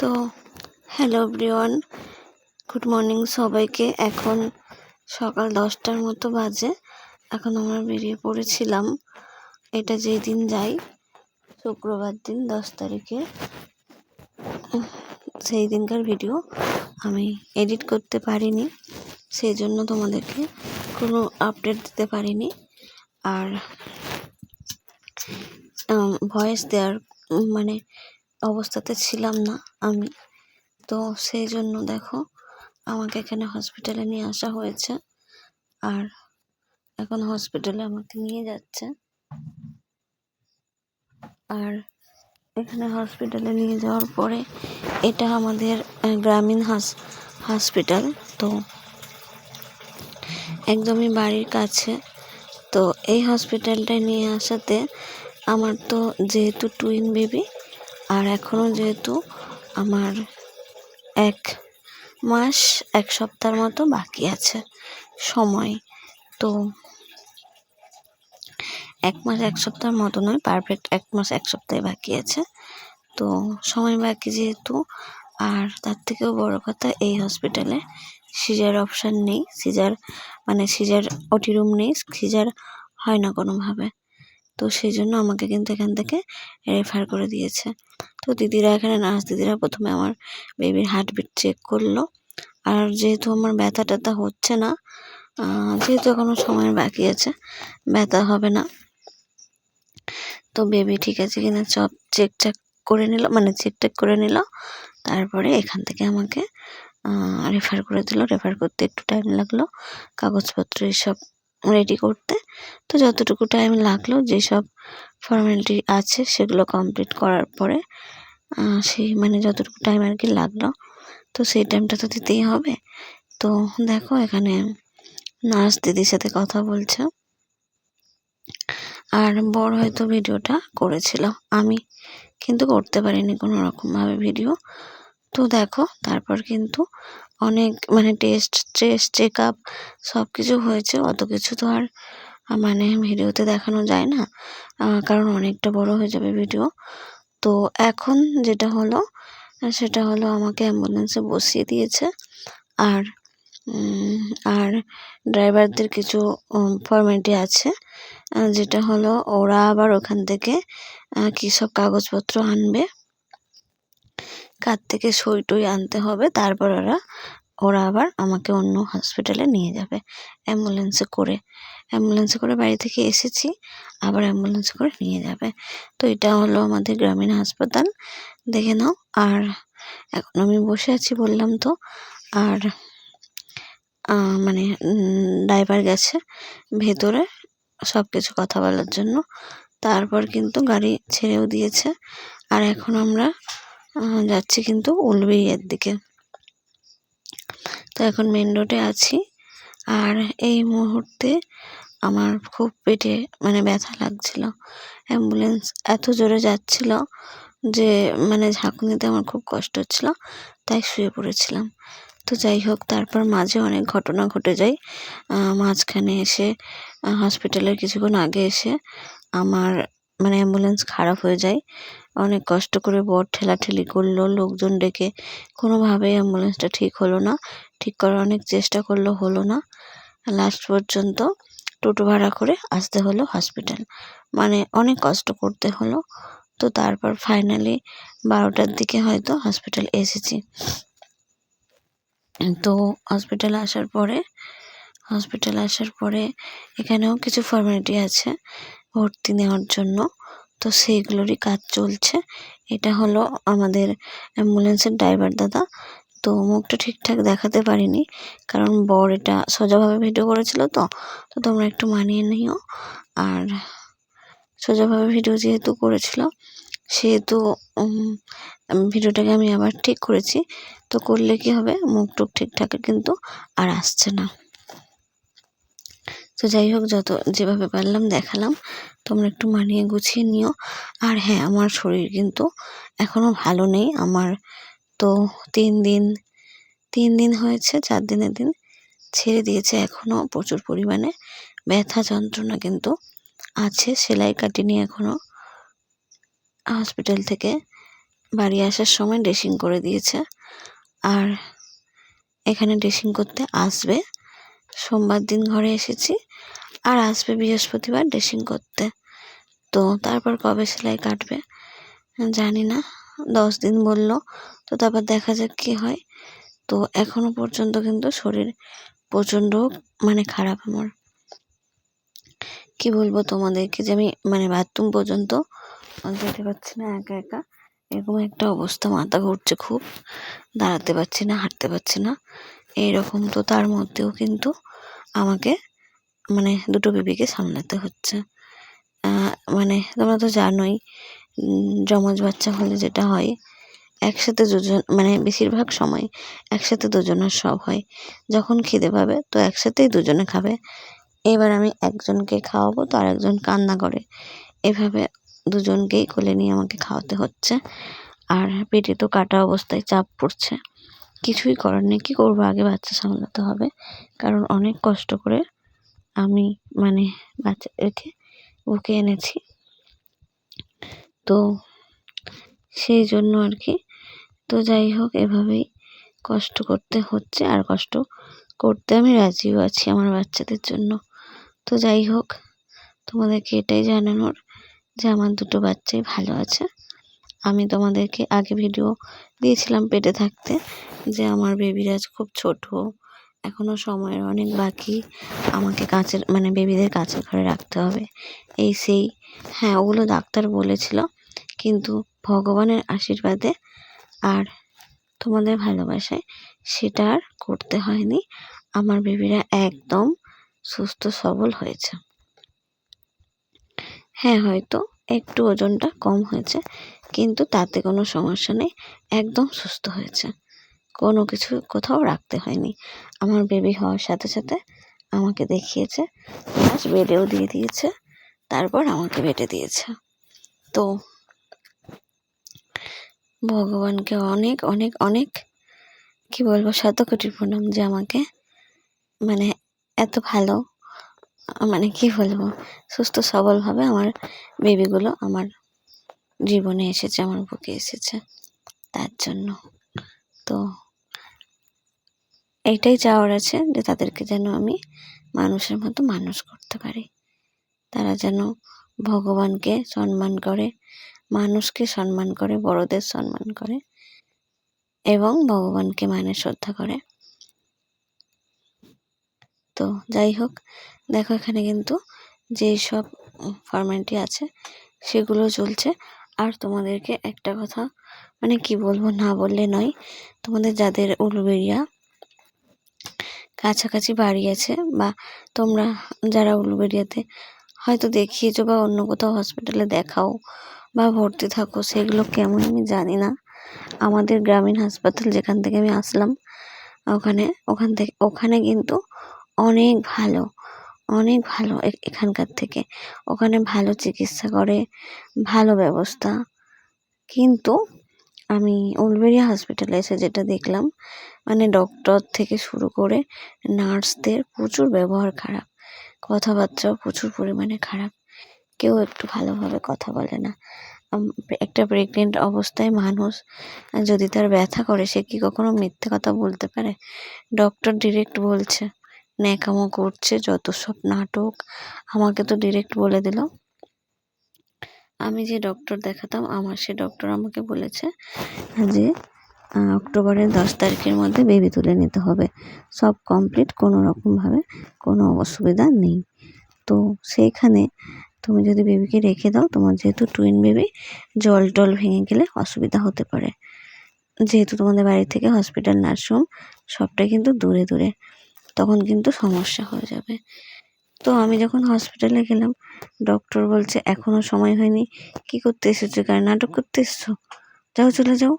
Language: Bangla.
তো হ্যালো ব্রিওয়ান গুড মর্নিং সবাইকে। এখন সকাল দশটার মতো বাজে। এখন আমরা বেরিয়ে পড়েছিলাম। এটা যেই দিন যাই, শুক্রবার দিন দশ তারিখে। সেই দিনকার ভিডিও আমি এডিট করতে পারিনি, সেই জন্য তোমাদেরকে কোনো আপডেট দিতে পারিনি। আর ভয়েস দেওয়ার মানে অবস্থাতে ছিলাম না আমি। তো সেই জন্য দেখো, আমাকে এখানে হসপিটালে নিয়ে আসা হয়েছে। আর এখন হসপিটালে আমাকে নিয়ে যাচ্ছে। আর এখানে হসপিটালে নিয়ে যাওয়ার পরে এটা আমাদের গ্রামীণ হাস হসপিটাল তো একদমই বাড়ির কাছে। তো এই হসপিটালটায় নিয়ে আসাতে আমার তো যেহেতু টুইন বেবি আর এখনও যেহেতু আমার এক মাস, এক সপ্তাহের মতো বাকি আছে সময়, তো এক মাস, এক সপ্তাহের মতো নয় পারফেক্ট এক মাস, এক সপ্তাহে বাকি আছে। তো সময় বাকি যেহেতু, আর তার থেকেও বড় কথা এই হসপিটালে সিজার অপশান নেই সিজার মানে সিজার ওটি রুম নেই সিজার হয় না কোনোভাবে। তো সেই জন্য আমাকে কিন্তু এখান থেকে রেফার করে দিয়েছে। তো দিদিরা এখানে নার্স দিদিরা প্রথমে আমার বেবির হার্টবিট চেক করল। আর যেহেতু আমার ব্যথা ট্যাথা হচ্ছে না যেহেতু এখনও সময় বাকি আছে, ব্যথা হবে না। তো বেবি ঠিক আছে কিনা সব চেক টেক করে নিল মানে চেক টেক করে নিল। তারপরে এখান থেকে আমাকে রেফার করে দিল। রেফার করতে একটু টাইম লাগল। কাগজপত্র এসব রেডি করতে। তো যতটুকু টাইম লাগল, যেসব ফর্মালিটি আছে, সেগুলো কমপ্লিট করার পরে সেই মানে যতটুকু টাইম আর কি লাগল, তো সেই টাইমটা তো দিতেই হবে। তো দেখো, এখানে নার্স দিদির সাথে কথা বলছে। আর বড় হয়তো ভিডিওটা করেছিল। আমি কিন্তু করতে পারিনি কোনো রকমভাবে ভিডিও তো দেখো, তারপর কিন্তু অনেক মানে টেস্ট টেস্ট চেক আপ সব কিছু হয়েছে। অত কিছু তো আর মানে ভিডিওতে দেখানো যায় না। কারণ অনেকটা বড় হয়ে যাবে ভিডিও তো এখন যেটা হলো সেটা হলো আমাকে অ্যাম্বুলেন্সে বসিয়ে দিয়েছে। আর আর ড্রাইভারদের কিছু ফর্মালিটি আছে। যেটা হলো, ওরা আবার ওখান থেকে কী সব কাগজপত্র আনবে। কার থেকে সই টই আনতে হবে, তারপর ওরা ওরা আবার আমাকে অন্য হসপিটালে নিয়ে যাবে। অ্যাম্বুলেন্সে করে অ্যাম্বুলেন্সে করে বাড়ি থেকে এসেছি, আবার অ্যাম্বুলেন্সে করে নিয়ে যাবে। তো এটা হলো আমাদের গ্রামীণ হাসপাতাল, দেখে নাও। আর এখন আমি বসে আছি বললাম তো, আর মানে ড্রাইভার গেছে ভেতরে সব কিছু কথা বলার জন্য। তারপর কিন্তু গাড়ি ছেড়েও দিয়েছে। আর এখন আমরা যাচ্ছি কিন্তু উলবেড়িয়ার দিকে। তো এখন মেন রোডে আছি। আর এই মুহূর্তে আমার খুব পেটে মানে ব্যথা লাগছিল। অ্যাম্বুলেন্স এত জোরে যাচ্ছিল যে মানে ঝাঁকুনিতে আমার খুব কষ্ট হচ্ছিল, তাই শুয়ে পড়েছিলাম। তো যাই হোক, তারপর মাঝে অনেক ঘটনা ঘটে যায়। মাঝখানে এসে হসপিটালের কিছুক্ষণ আগে এসে আমার মানে অ্যাম্বুলেন্স খারাপ হয়ে যায়। অনেক কষ্ট করে বর ঠেলাঠেলি করল, লোকজন ডেকে কোনোভাবেই অ্যাম্বুলেন্সটা ঠিক হলো না, ঠিক করার অনেক চেষ্টা করল, হলো না। লাস্ট পর্যন্ত টোটো ভাড়া করে আসতে হলো হসপিটাল মানে অনেক কষ্ট করতে হলো। তো তারপর ফাইনালি বারোটার দিকে হয়তো হসপিটাল এসেছি। তো হসপিটালে আসার পরে হসপিটালে আসার পরে এখানেও কিছু ফর্মালিটি আছে। ভর্তি নেওয়ার জন্য। তো সেইগুলোরই কাজ চলছে। এটা হলো আমাদের অ্যাম্বুলেন্সের ড্রাইভার দাদা। তো মুখটা ঠিকঠাক দেখাতে পারিনি, কারণ বর এটা সোজাভাবে ভিডিও করেছিল তো। তো তোমরা একটু মানিয়ে নিও। আর সোজাভাবে ভিডিও যেহেতু করেছিল, সেহেতু ভিডিওটাকে আমি আবার ঠিক করেছি। তো করলে কি হবে? মুখ টুক ঠিকঠাক কিন্তু আর আসছে না। তো যাই হোক, যত যেভাবে পারলাম দেখালাম। তোমরা একটু মানিয়ে গুছিয়ে নিও। আর হ্যাঁ আমার শরীর কিন্তু এখনও ভালো নেই। আমার তো তিন দিন তিন দিন হয়েছে, চার দিনের দিন ছেড়ে দিয়েছে এখনও প্রচুর পরিমাণে। ব্যথা যন্ত্রণা কিন্তু আছে, সেলাই কাটিনি এখনও হসপিটাল থেকে বাড়ি আসার সময় ড্রেসিং করে দিয়েছে। আর এখানে ড্রেসিং করতে আসবে। সোমবার দিন ঘরে এসেছি আর আসবে বৃহস্পতিবার ড্রেসিং করতে। তো তারপর কবে সেলাই কাটবে জানি না। দশ দিন বলল, তো তারপর দেখা যাক কী হয়। তো এখনও পর্যন্ত কিন্তু শরীর প্রচণ্ড মানে খারাপ আমার। কি বলব তোমাদেরকে যে আমি মানে বাথরুম পর্যন্ত যেতে পারছি না একা একা। এরকম একটা অবস্থা, মাথা ঘুরছে খুব, দাঁড়াতে পারছি না, হাঁটতে পারছি না। এইরকম তো তার মধ্যেও কিন্তু আমাকে মানে দুটো বেবিকে সামলাতে হচ্ছে। মানে তোমরা তো জানোই জমজ বাচ্চা হলে যেটা হয়, একসাথে দুজন মানে বেশিরভাগ সময় একসাথে দুজনের সব হয়। যখন খিদে পাবে তো একসাথেই দুজনে খাবে। এবার আমি একজনকে খাওয়াবো তো আর একজন কান্না করে। এভাবে দুজনকেই কোলে নিয়ে আমাকে খাওয়াতে হচ্ছে। আর পেটে তো কাটা অবস্থায় চাপ পড়ছে। কিছুই করার নেই। কী করব? আগে বাচ্চা সামলাতে হবে। কারণ অনেক কষ্ট করে আমি মানে বাচ্চাদেরকে বুকে এনেছি। তো সেই জন্য আর কি। তো যাই হোক, এভাবেই কষ্ট করতে হচ্ছে। আর কষ্ট করতে আমি রাজিও আছি আমার বাচ্চাদের জন্য। তো যাই হোক, তোমাদেরকে এটাই জানানোর যে আমার দুটো বাচ্চাই ভালো আছে। আমি তোমাদেরকে আগে ভিডিও দিয়েছিলাম পেটে থাকতে। যে আমার বেবিরাজ খুব ছোট এখনও সময়ের অনেক বাকি, আমাকে কাচের মানে বেবিদের কাছের ঘরে রাখতে হবে। এই সেই হ্যাঁ ওগুলো ডাক্তার বলেছিল, কিন্তু ভগবানের আশীর্বাদে আর তোমাদের ভালোবাসায় সেটা আর করতে হয়নি। আমার বেবিরা একদম সুস্থ সবল হয়েছে। হ্যাঁ হয়তো একটু ওজনটা কম হয়েছে, কিন্তু তাতে কোনো সমস্যা নেই, একদম সুস্থ হয়েছে। কোনো কিছু কোথাও রাখতে হয়নি। আমার বেবি হওয়ার সাথে সাথে আমাকে দেখিয়েছে প্লাস বেডেও দিয়ে দিয়েছে, তারপর আমাকে বেটে দিয়েছে। তো ভগবানকে অনেক অনেক অনেক, কি বলব শত কোটি প্রণাম যে আমাকে মানে এত ভালো মানে কি বলব, সুস্থ, সবলভাবে আমার বেবিগুলো আমার জীবনে এসেছে, আমার বুকে এসেছে, তার জন্য। তো এইটাই চাওয়ার আছে যে তাদেরকে যেন আমি মানুষের মতো মানুষ করতে পারি। তারা যেন ভগবানকে সম্মান করে, মানুষকে সম্মান করে, বড়দের সম্মান করে এবং ভগবানকে মানে শ্রদ্ধা করে। তো যাই হোক, দেখো এখানে কিন্তু যেই সব ফর্মালিটি আছে সেগুলো চলছে। আর তোমাদেরকে একটা কথা মানে কি বলব না বললে নয়, তোমাদের যাদের উলুবেরিয়া কাছাকাছি বাড়ি আছে বা তোমরা যারা উলুবেরিয়াতে হয়তো দেখিয়েছো বা অন্য কোথাও হসপিটালে দেখাও বা ভর্তি থাকো, সেগুলো কেমন আমি জানি না। আমাদের গ্রামীণ হাসপাতাল যেখান থেকে আমি আসলাম, ওখানে, ওখান থেকে, ওখানে কিন্তু অনেক ভালো অনেক ভালো এখানকার থেকে। ওখানে ভালো চিকিৎসা করে, ভালো ব্যবস্থা। কিন্তু আমি উলবেড়িয়া হসপিটালে এসে যেটা দেখলাম মানে ডক্টর থেকে শুরু করে নার্সদের প্রচুর ব্যবহার খারাপ। কথাবার্তাও প্রচুর পরিমাণে খারাপ। কেউ একটু ভালোভাবে কথা বলে না। একটা প্রেগনেন্ট অবস্থায় মানুষ যদি তার ব্যথা করে, সে কি কখনো মিথ্যে কথা বলতে পারে? ডক্টর ডিরেক্ট বলছে, ন্যাকামো করছে, যত সব নাটক। আমাকে তো ডিরেক্ট বলে দিল। আমি যে ডক্টর দেখাতাম, আমার সে ডক্টর আমাকে বলেছে যে অক্টোবরের দশ তারিখের মধ্যে বেবি তুলে নিতে হবে। সব কমপ্লিট কোনো রকমভাবে কোনো অসুবিধা নেই। তো সেইখানে তুমি যদি বেবিকে রেখে দাও, তোমার যেহেতু টুইন বেবি জল টল ভেঙে গেলে অসুবিধা হতে পারে। যেহেতু তোমাদের বাড়ি থেকে হসপিটাল নার্সিংহোম সবটাই কিন্তু দূরে দূরে, তখন কিন্তু সমস্যা হয়ে যাবে। তো আমি যখন হসপিটালে গেলাম ডক্টর বলছে এখনও সময় হয়নি। কী করতে এসেছ? কার নাটক করতে এসছো? যাও, চলে যাও।